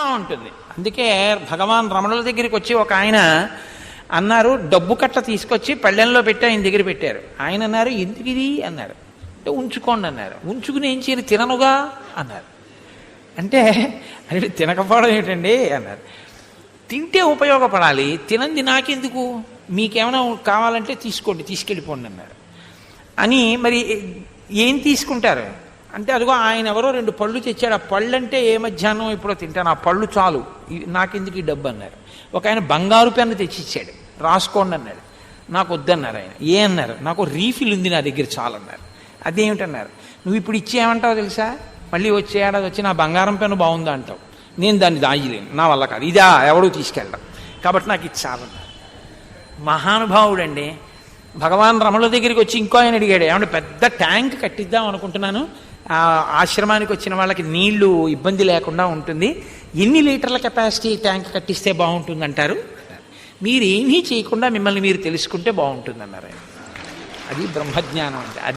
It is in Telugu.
ఆనందంగా ఉంటుంది. అందుకే భగవాన్ రమణుల దగ్గరికి వచ్చి ఒక ఆయన అన్నారు డబ్బు కట్ట తీసుకొచ్చి పళ్ళెంలో పెట్టి ఆయన దగ్గర పెట్టారు. ఆయన అన్నారు ఎందుకు ఇది? అన్నారు. అంటే ఉంచుకోండి అన్నారు. ఉంచుకుని ఏం చేయరు తిననుగా? అన్నారు. అంటే అంటే తినకపోవడం ఏంటండి? అన్నారు. తింటే ఉపయోగపడాలి తినంది నాకెందుకు? మీకేమైనా కావాలంటే తీసుకోండి తీసుకెళ్ళిపోండి అన్నారు. అని మరి ఏం తీసుకుంటారు? అంటే అదిగో ఆయన ఎవరో రెండు పళ్ళు తెచ్చాడు ఆ పళ్ళు అంటే ఏ మధ్యాహ్నం ఇప్పుడో తింటాను. ఆ పళ్ళు చాలు. నాకెందుకు ఈ డబ్బు అన్నారు. ఒక ఆయన బంగారు పెన్ను తెచ్చి ఇచ్చాడు రాసుకోండి అన్నాడు. నాకు వద్దన్నారు ఆయన. ఏ అన్నారు? నాకు రీఫిల్ ఉంది నా దగ్గర చాలన్నారు అదేమిటన్నారు? నువ్వు ఇప్పుడు ఇచ్చేయమంటావు తెలుసా? మళ్ళీ వచ్చే ఏడాది వచ్చి నా బంగారం పెన్ను బాగుందా అంటావు. నేను దాన్ని దాయలేను. నా వల్ల కాదు. ఇదా ఎవడో తీసుకెళ్ళడం. కాబట్టి నాకు ఇది చాలన్నారు మహానుభావుడండి భగవాన్ రమణుల దగ్గరికి వచ్చి ఇంకో ఆయన అడిగాడు ఏమంటే పెద్ద ట్యాంక్ కట్టిద్దాం అనుకుంటున్నాను. ఆ ఆశ్రమానికి వచ్చిన వాళ్ళకి నీళ్ళు ఇబ్బంది లేకుండా ఉంటుంది. ఎన్ని లీటర్ల కెపాసిటీ ట్యాంక్ కట్టిస్తే బాగుంటుందంటారు. అంటారు మీరేమీ చేయకుండా మిమ్మల్ని మీరు తెలుసుకుంటే బాగుంటుందన్నారు ఆయన. అది బ్రహ్మజ్ఞానం అంటే అది